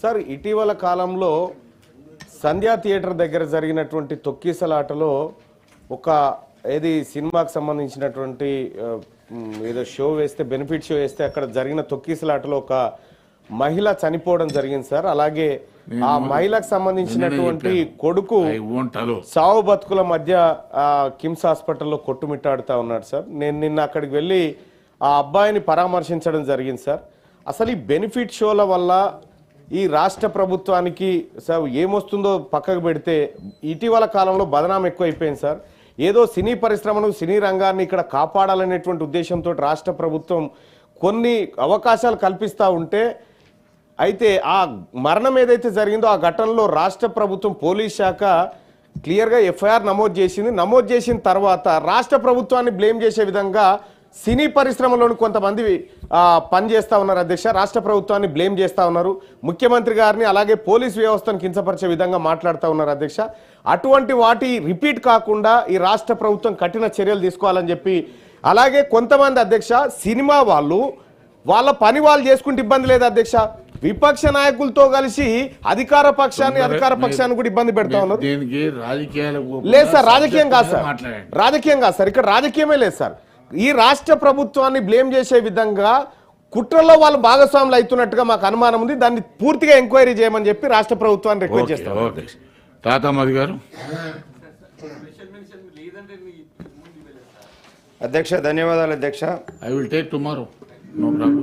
Sir ఇటీవల కాలంలో సంధ్యా theatre దగ్గర జరిగినటువంటి తొక్కిసలాటలో ఒక ఏది సినిమాకి సంబంధించినటువంటి ఏదో షో వేస్తే బెనిఫిట్ షో వేస్తే అక్కడ జరిగిన తొక్కిసలాటలో ఒక మహిళ చనిపోవడం జరిగింది సార్. అలాగే ఆ మహిళకు సంబంధించినటువంటి కొడుకు సావు బతుకుల మధ్య కిమ్స్ హాస్పిటల్లో కొట్టుమిట్టాడుతా ఉన్నాడు సార్. నేను నిన్న అక్కడికి వెళ్ళి ఆ అబ్బాయిని పరామర్శించడం జరిగింది సార్. అసలు ఈ బెనిఫిట్ షోల వల్ల ఈ రాష్ట్ర ప్రభుత్వానికి సార్ ఏమొస్తుందో పక్కకు పెడితే ఇటీవల కాలంలో బదనాం ఎక్కువైపోయింది సార్. ఏదో సినీ పరిశ్రమను సినీ రంగాన్ని ఇక్కడ కాపాడాలనేటువంటి ఉద్దేశంతో రాష్ట్ర ప్రభుత్వం కొన్ని అవకాశాలు కల్పిస్తూ ఉంటే అయితే ఆ మరణం ఏదైతే జరిగిందో ఆ ఘటనలో రాష్ట్ర ప్రభుత్వం పోలీస్ శాఖ క్లియర్గా ఎఫ్ఐఆర్ నమోదు చేసింది. నమోదు చేసిన తర్వాత రాష్ట్ర ప్రభుత్వాన్ని బ్లేమ్ చేసే విధంగా సినీ పరిశ్రమలోని కొంతమంది పనిచేస్తా ఉన్నారు అధ్యక్ష. రాష్ట్ర ప్రభుత్వాన్ని బ్లేమ్ చేస్తా ఉన్నారు. ముఖ్యమంత్రి గారిని అలాగే పోలీస్ వ్యవస్థను కించపరిచే విధంగా మాట్లాడుతూ ఉన్నారు అధ్యక్ష. అటువంటి వాటి రిపీట్ కాకుండా ఈ రాష్ట్ర ప్రభుత్వం కఠిన చర్యలు తీసుకోవాలని చెప్పి అలాగే కొంతమంది అధ్యక్ష సినిమా వాళ్ళు వాళ్ళ పని వాళ్ళు చేసుకుంటే ఇబ్బంది లేదు అధ్యక్ష. విపక్ష నాయకులతో కలిసి అధికార పక్షాన్ని అధికార పక్షాన్ని కూడా ఇబ్బంది పెడతా ఉన్నారు. లేదు సార్ రాజకీయం కాదు సార్. రాజకీయం కాదు సార్. ఇక్కడ రాజకీయమే లేదు సార్. ఈ రాష్ట్ర ప్రభుత్వాన్ని బ్లేమ్ చేసే విధంగా కుట్రలో వాళ్ళు భాగస్వాములు అవుతున్నట్టుగా మాకు అనుమానం ఉంది. దాన్ని పూర్తిగా ఎంక్వైరీ చేయమని చెప్పి రాష్ట్ర ప్రభుత్వాన్ని రిక్వెస్ట్ చేస్తాం. తాతామది గారు. అధ్యక్ష ధన్యవాదాలు అధ్యక్ష. I will take tomorrow no problem